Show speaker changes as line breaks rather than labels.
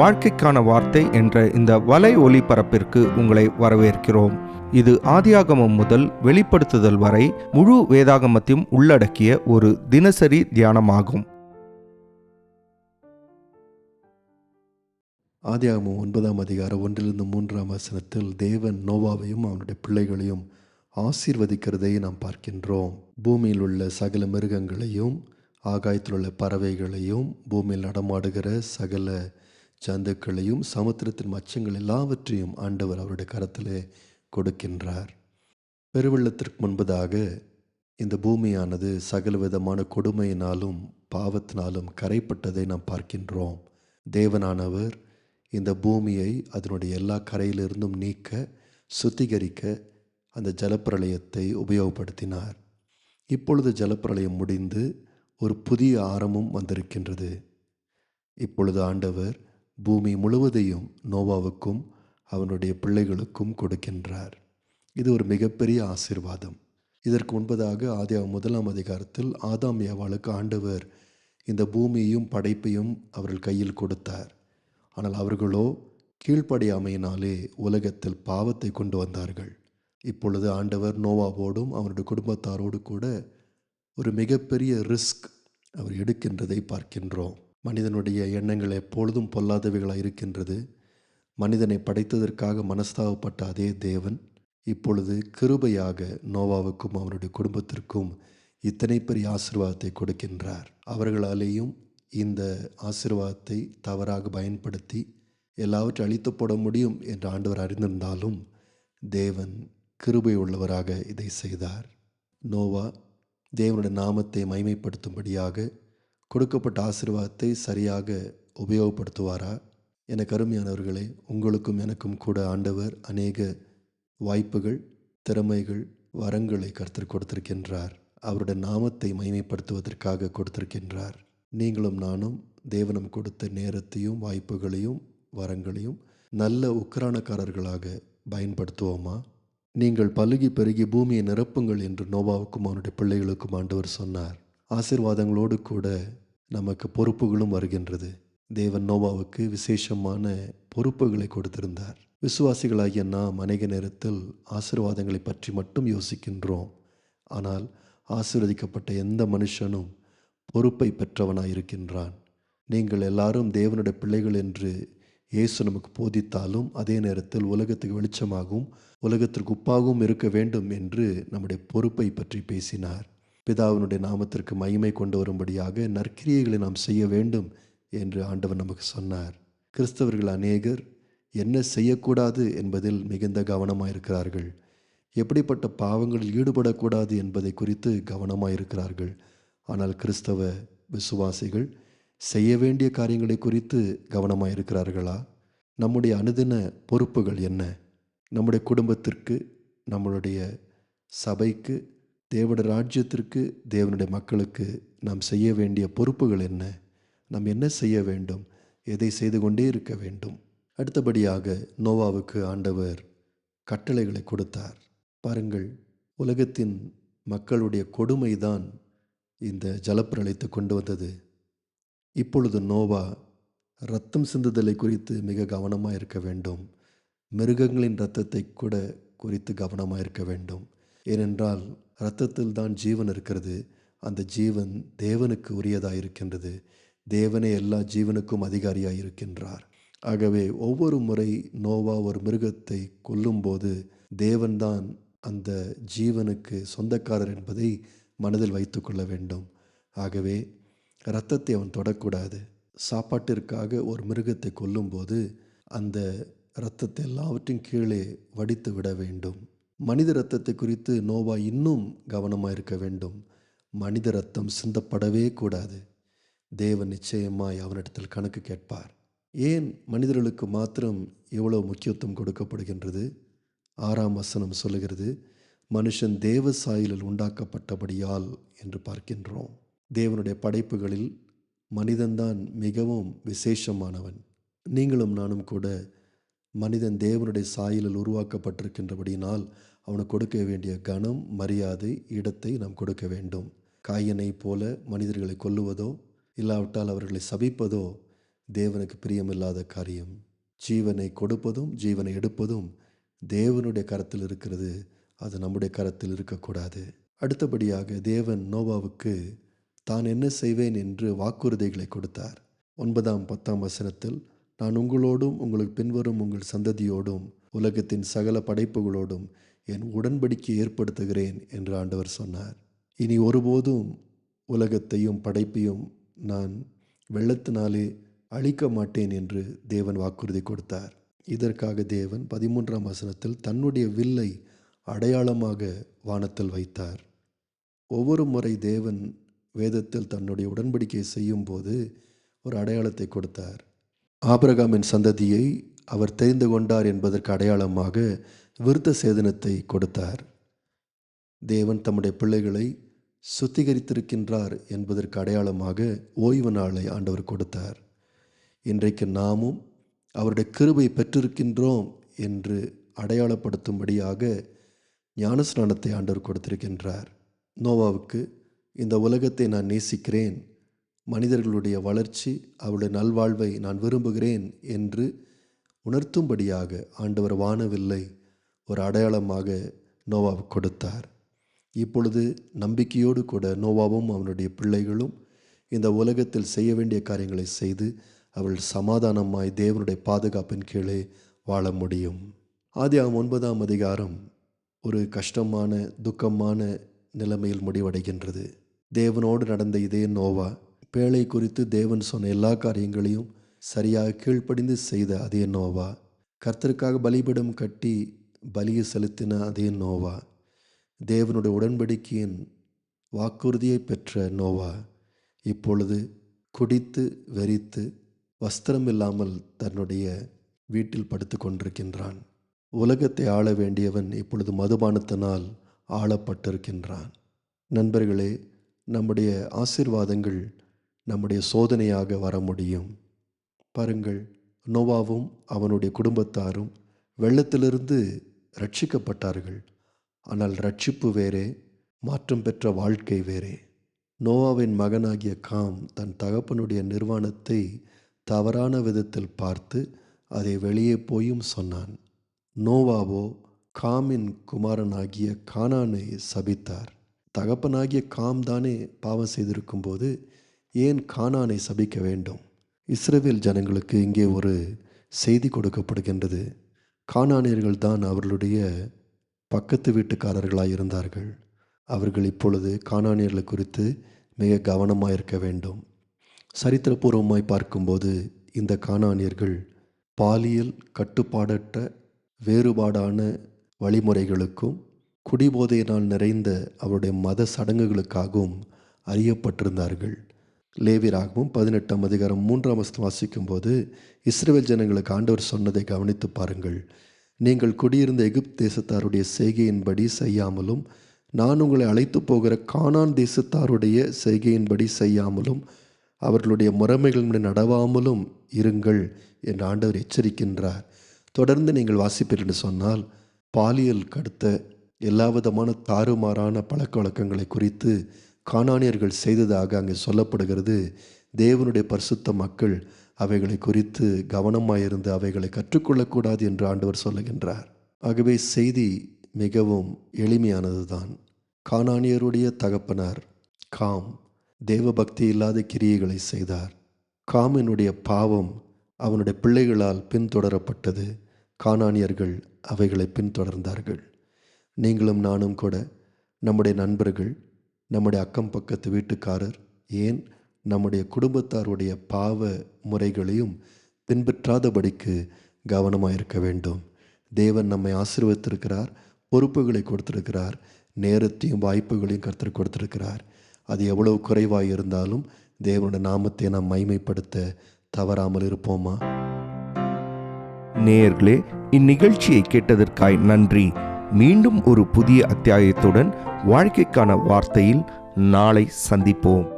வாழ்க்கைக்கான வார்த்தை என்ற இந்த வலை ஒளிபரப்பிற்கு உங்களை வரவேற்கிறோம். இது ஆதியாகமம் முதல் வெளிப்படுத்துதல் வரை முழு வேதாகமத்தையும் உள்ளடக்கிய ஒரு தினசரி தியானமாகும்.
ஆதியாகமம் ஒன்பதாம் அதிகாரம் ஒன்றிலிருந்து மூன்றாம் வசனத்தில் தேவன் நோவாவையும் அவனுடைய பிள்ளைகளையும் ஆசீர்வதிக்கிறதை நாம் பார்க்கின்றோம். பூமியில் உள்ள சகல மிருகங்களையும் ஆகாயத்தில் உள்ள பறவைகளையும் பூமியில் நடமாடுகிற சகல சந்துக்களையும் சமுத்திரத்தின் மச்சங்கள் எல்லாவற்றையும் ஆண்டவர் அவருடைய கரத்திலே கொடுக்கின்றார். பெருவெள்ளத்திற்கு முன்பதாக இந்த பூமியானது சகல விதமான கொடுமையினாலும் பாவத்தினாலும் கரைப்பட்டதை நாம் பார்க்கின்றோம். தேவனானவர் இந்த பூமியை அதனுடைய எல்லா கரையிலிருந்தும் நீக்க சுத்திகரிக்க அந்த ஜலப்பிரளயத்தை உபயோகப்படுத்தினார். இப்பொழுது ஜலப்பிரளயம் முடிந்து ஒரு புதிய ஆரமும் வந்திருக்கின்றது. இப்பொழுது ஆண்டவர் பூமி முழுவதையும் நோவாவுக்கும் அவனுடைய பிள்ளைகளுக்கும் கொடுக்கின்றார். இது ஒரு மிகப்பெரிய ஆசீர்வாதம். இதற்கு முன்பதாக ஆதியா முதலாம் அதிகாரத்தில் ஆதாம் ஏவாளுக்கு ஆண்டவர் இந்த பூமியையும் படைப்பையும் அவர்கள் கையில் கொடுத்தார். ஆனால் அவர்களோ கீழ்ப்படியாமையினாலே உலகத்தில் பாவத்தை கொண்டு வந்தார்கள். இப்பொழுது ஆண்டவர் நோவாவோடும் அவருடைய குடும்பத்தாரோடு கூட ஒரு மிகப்பெரிய ரிஸ்க் அவர் எடுக்கின்றதை பார்க்கின்றோம். மனிதனுடைய எண்ணங்கள் எப்பொழுதும் பொல்லாதவைகளாக இருக்கின்றது. மனிதனை படைத்ததற்காக மனஸ்தாபப்பட்ட அதே தேவன் இப்பொழுது கிருபையாக நோவாவுக்கும் அவனுடைய குடும்பத்திற்கும் இத்தனை பெரிய ஆசீர்வாதத்தை கொடுக்கின்றார். அவர்களாலேயும் இந்த ஆசீர்வாதத்தை தவறாக பயன்படுத்தி எல்லாவற்றையும் அழித்து போட முடியும் என்று ஆண்டவர் அறிந்திருந்தாலும் தேவன் கிருபை உள்ளவராக இதை செய்தார். நோவா தேவனுடைய நாமத்தை மைமைப்படுத்தும்படியாக கொடுக்கப்பட்ட ஆசீர்வாதத்தை சரியாக உபயோகப்படுத்துவாரா? என கருமையானவர்களே உங்களுக்கும் எனக்கும் கூட ஆண்டவர் அநேக வாய்ப்புகள் திறமைகள் வரங்களை கருத்தர் கொடுத்திருக்கின்றார். அவருடைய நாமத்தை மைமைப்படுத்துவதற்காக கொடுத்திருக்கின்றார். நீங்களும் நானும் தேவனம் கொடுத்த நேரத்தையும் வாய்ப்புகளையும் வரங்களையும் நல்ல உக்ரானக்காரர்களாக பயன்படுத்துவோமா? நீங்கள் பழுகி பெருகி பூமியை நிரப்புங்கள் என்று நோவாவுக்கும் அவனுடைய பிள்ளைகளுக்கும் ஆண்டவர் சொன்னார். ஆசிர்வாதங்களோடு கூட நமக்கு பொறுப்புகளும் வருகின்றது. தேவன் நோவாவுக்கு விசேஷமான பொறுப்புகளை கொடுத்திருந்தார். விசுவாசிகளாகிய நாம் அநேக நேரத்தில் ஆசிர்வாதங்களை பற்றி மட்டும் யோசிக்கின்றோம். ஆனால் ஆசீர்வதிக்கப்பட்ட எந்த மனுஷனும் பொறுப்பை பெற்றவனாய் இருக்கின்றான். நீங்கள் எல்லாரும் தேவனுடைய பிள்ளைகள் என்று இயேசு நமக்கு போதித்தாலும் அதே நேரத்தில் உலகத்துக்கு வெளிச்சமாகவும் உலகத்திற்கு உப்பாகவும் இருக்க வேண்டும் என்று நம்முடைய பொறுப்பை பற்றி பேசினார். பிதாவினுடைய நாமத்திற்கு மகிமை கொண்டு வரும்படியாக நற்கிரியைகளை நாம் செய்ய வேண்டும் என்று ஆண்டவர் நமக்கு சொன்னார். கிறிஸ்தவர்கள் அநேகர் என்ன செய்யக்கூடாது என்பதில் மிகுந்த கவனமாக இருக்கிறார்கள் எப்படிப்பட்ட பாவங்களில் ஈடுபடக்கூடாது என்பதை குறித்து கவனமாக இருக்கிறார்கள் ஆனால் கிறிஸ்தவ விசுவாசிகள் செய்ய வேண்டிய காரியங்களை குறித்து கவனமாக இருக்கிறார்களா நம்முடைய அனுதின பொறுப்புகள் என்ன? நம்முடைய குடும்பத்திற்கு நம்மளுடைய சபைக்கு தேவனுடைய ராஜ்யத்திற்கு தேவனுடைய மக்களுக்கு நாம் செய்ய வேண்டிய பொறுப்புகள் என்ன? நாம் என்ன செய்ய வேண்டும்? எதை செய்து கொண்டே இருக்க வேண்டும்? அடுத்தபடியாக நோவாவுக்கு ஆண்டவர் கட்டளைகளை கொடுத்தார். பாருங்கள் உலகத்தின் மக்களுடைய கொடுமைதான் இந்த ஜலப்பிரளயத்தை கொண்டு வந்தது. இப்பொழுது நோவா ரத்தம் சிந்துதலை குறித்து மிக கவனமாக இருக்க வேண்டும். மிருகங்களின் இரத்தத்தை கூட குறித்து கவனமாக இருக்க வேண்டும். ஏனென்றால் இரத்தத்தில் தான் ஜீவன் இருக்கிறது. அந்த ஜீவன் தேவனுக்கு உரியதாக இருக்கின்றது தேவனே எல்லா ஜீவனுக்கும் அதிகாரியாக இருக்கின்றார் ஆகவே ஒவ்வொரு முறை நோவா ஒரு மிருகத்தை கொல்லும்போது தேவன்தான் அந்த ஜீவனுக்கு சொந்தக்காரர் என்பதை மனதில் வைத்து கொள்ள வேண்டும். ஆகவே இரத்தத்தை அவன் தொடக்கூடாது. சாப்பாட்டிற்காக ஒரு மிருகத்தை கொல்லும்போது அந்த இரத்தத்தை எல்லாவற்றையும் கீழே வடித்து விட வேண்டும். மனித இரத்தத்தை குறித்து நோவா இன்னும் கவனமாக இருக்க வேண்டும். மனித இரத்தம் சிந்தப்படவே கூடாது. தேவன் நிச்சயமாய் அவனிடத்தில் கணக்கு கேட்பார். ஏன் மனிதர்களுக்கு மாத்திரம் எவ்வளோ முக்கியத்துவம் கொடுக்கப்படுகின்றது? ஆறாம் வசனம் சொல்லுகிறது மனுஷன் தேவ சாயலில் உண்டாக்கப்பட்டபடியால் என்று பார்க்கின்றோம். தேவனுடைய படைப்புகளில் மனிதன்தான் மிகவும் விசேஷமானவன். நீங்களும் நானும் கூட மனிதன் தேவனுடைய சாயலில் உருவாக்கப்பட்டிருக்கின்றபடியினால் அவனுக்கு கொடுக்க வேண்டிய கனம் மரியாதை இடத்தை நாம் கொடுக்க வேண்டும். காயனை போல மனிதர்களை கொல்லுவதோ இல்லாவிட்டால் அவர்களை சபிப்பதோ தேவனுக்கு பிரியமில்லாத காரியம். ஜீவனை கொடுப்பதும் ஜீவனை எடுப்பதும் தேவனுடைய கரத்தில் இருக்கிறது. அது நம்முடைய கரத்தில் இருக்கக்கூடாது. அடுத்தபடியாக தேவன் நோவாவுக்கு தான் என்ன செய்வேன்? என்று வாக்குறுதிகளை கொடுத்தார். ஒன்பதாம் பத்தாம் வசனத்தில் நான் உங்களோடும் உங்களுக்கு பின்வரும் உங்கள் சந்ததியோடும் உலகத்தின் சகல படைப்புகளோடும் என் உடன்படிக்கை ஏற்படுத்துகிறேன் என்று ஆண்டவர் சொன்னார். இனி ஒருபோதும் உலகத்தையும் படைப்பையும் நான் வெள்ளத்தினாலே அழிக்க மாட்டேன் என்று தேவன் வாக்குறுதி கொடுத்தார். இதற்காக தேவன் பதிமூன்றாம் வசனத்தில் தன்னுடைய வில்லை அடையாளமாக வானத்தில் வைத்தார். ஒவ்வொரு முறை தேவன் வேதத்தில் தன்னுடைய உடன்படிக்கை செய்யும்போது ஒரு அடையாளத்தை கொடுத்தார். ஆபிரகாமின் சந்ததியை அவர் தெரிந்து கொண்டார் என்பதற்கு அடையாளமாக விருத்த சேதனத்தை கொடுத்தார். தேவன் தம்முடைய பிள்ளைகளை சுத்திகரித்திருக்கின்றார் என்பதற்கு அடையாளமாக ஓய்வு நாளை ஆண்டவர் கொடுத்தார். இன்றைக்கு நாமும் அவருடைய கிருபை பெற்றிருக்கின்றோம் என்று அடையாளப்படுத்தும்படியாக ஞானஸ்நானத்தை ஆண்டவர் கொடுத்திருக்கின்றார். நோவாவுக்கு இந்த உலகத்தை நான் நேசிக்கிறேன். மனிதர்களுடைய வளர்ச்சி அவருடைய நல்வாழ்வை நான் விரும்புகிறேன் என்று உணர்த்தும்படியாக ஆண்டவர் வானவில்லை ஒரு அடையாளமாக நோவா கொடுத்தார். இப்பொழுது நம்பிக்கையோடு கூட நோவாவும் அவனுடைய பிள்ளைகளும் இந்த உலகத்தில் செய்ய வேண்டிய காரியங்களை செய்து அவள் சமாதானமாய் தேவனுடைய பாதுகாப்பின் கீழே வாழ முடியும். ஆதி ஒன்பதாம் அதிகாரம் ஒரு கஷ்டமான துக்கமான நிலைமையில் முடிவடைகின்றது. தேவனோடு நடந்த இதே நோவா பேழை குறித்து தேவன் சொன்ன எல்லா காரியங்களையும் சரியாக கீழ்ப்படிந்து செய்த அதே நோவா. கர்த்தருக்காக பலிபீடம் கட்டி பலியை செலுத்தின அதே நோவா. தேவனுடைய உடன்படிக்கையின் வாக்குறுதியை பெற்ற நோவா. இப்பொழுது குடித்து வெறித்து வஸ்திரம் இல்லாமல் தன்னுடைய வீட்டில் படுத்து கொண்டிருக்கின்றான். உலகத்தை ஆள வேண்டியவன் இப்பொழுது மதுபானத்தினால் ஆளப்பட்டிருக்கின்றான். நண்பர்களே நம்முடைய ஆசீர்வாதங்கள் நம்முடைய சோதனையாக வர முடியும். பாருங்கள் நோவாவும் அவனுடைய குடும்பத்தாரும் வெள்ளத்திலிருந்து ரட்சிக்கப்பட்டார்கள் ஆனால் ரட்சிப்பு வேறே மாற்றம் பெற்ற வாழ்க்கை வேறே. நோவாவின் மகனாகிய காம் தன் தகப்பனுடைய நிர்வாணத்தை தவறான விதத்தில் பார்த்து அதை வெளியே போயும் சொன்னான். நோவாவோ காமின் குமாரனாகிய கானானை சபித்தார். தகப்பனாகிய காம் தானே பாவம் செய்திருக்கும்போது ஏன் கானானை சபிக்க வேண்டும்? இஸ்ரேவேல் ஜனங்களுக்கு இங்கே ஒரு செய்தி கொடுக்கப்படுகின்றது. கானானியர்கள் தான் அவர்களுடைய பக்கத்து வீட்டுக்காரர்களாக இருந்தார்கள். அவர்கள் இப்பொழுது கானானியர்களை குறித்து மிக கவனமாக இருக்க வேண்டும். சரித்திரபூர்வமாய் பார்க்கும்போது இந்த காணானியர்கள் பாலியல் கட்டுப்பாடற்ற வேறுபாடான வழிமுறைகளுக்கும் குடிபோதையினால் நிறைந்த அவருடைய மத சடங்குகளுக்காகவும் அறியப்பட்டிருந்தார்கள். லேவியராகவும் பதினெட்டாம் அதிகாரம் மூன்றாம் வசனம் வாசிக்கும்போது இஸ்ரேல் ஜனங்களுக்கு ஆண்டவர் சொன்னதை கவனித்து பாருங்கள். நீங்கள் குடியிருந்த எகிப்து தேசத்தாருடைய செய்கையின்படி செய்யாமலும் நான் உங்களை அழைத்து போகிற கானான் தேசத்தாருடைய செய்கையின்படி செய்யாமலும் அவர்களுடைய முறைமைகளின்படி நடவாமலும் இருங்கள் என்று ஆண்டவர் எச்சரிக்கின்றார். தொடர்ந்து நீங்கள் வாசிப்பீர் என்று சொன்னால் பாலியல் கடுத்த எல்லா விதமான தாறுமாறான பழக்க வழக்கங்களை குறித்து கானானியர்கள் செய்ததாக அங்கே சொல்லப்படுகிறது. தேவனுடைய பரிசுத்த மக்கள் அவைகளை குறித்து கவனமாயிருந்து அவைகளை கற்றுக்கொள்ளக்கூடாது என்று ஆண்டவர் சொல்லுகின்றார். ஆகவே செய்தி மிகவும் எளிமையானது தான் கானானியருடைய தகப்பனார் காம் தேவபக்தி இல்லாத கிரியைகளை செய்தார். காமினுடைய பாவம் அவனுடைய பிள்ளைகளால் பின்தொடரப்பட்டது. கானானியர்கள் அவைகளை பின்தொடர்ந்தார்கள். நீங்களும் நானும் கூட நம்முடைய நண்பர்கள் நம்முடைய அக்கம் பக்கத்து வீட்டுக்காரர் ஏன் நம்முடைய குடும்பத்தாருடைய பாவ முறைகளையும் பின்பற்றாதபடிக்கு கவனமாக இருக்க வேண்டும். தேவன் நம்மை ஆசீர்வதித்திருக்கிறார் பொறுப்புகளை கொடுத்திருக்கிறார் நேரத்தையும் வாய்ப்புகளையும் கருத்து கொடுத்திருக்கிறார். அது எவ்வளவு குறைவாக இருந்தாலும் தேவனுடைய நாமத்தை நாம் மைமைப்படுத்த தவறாமல் இருப்போமா?
நேயர்களே இந்நிகழ்ச்சியை கேட்டதற்காய் நன்றி. மீண்டும் ஒரு புதிய அத்தியாயத்துடன் வாழ்க்கைக்கான வார்த்தையில் நாளை சந்திப்போம்.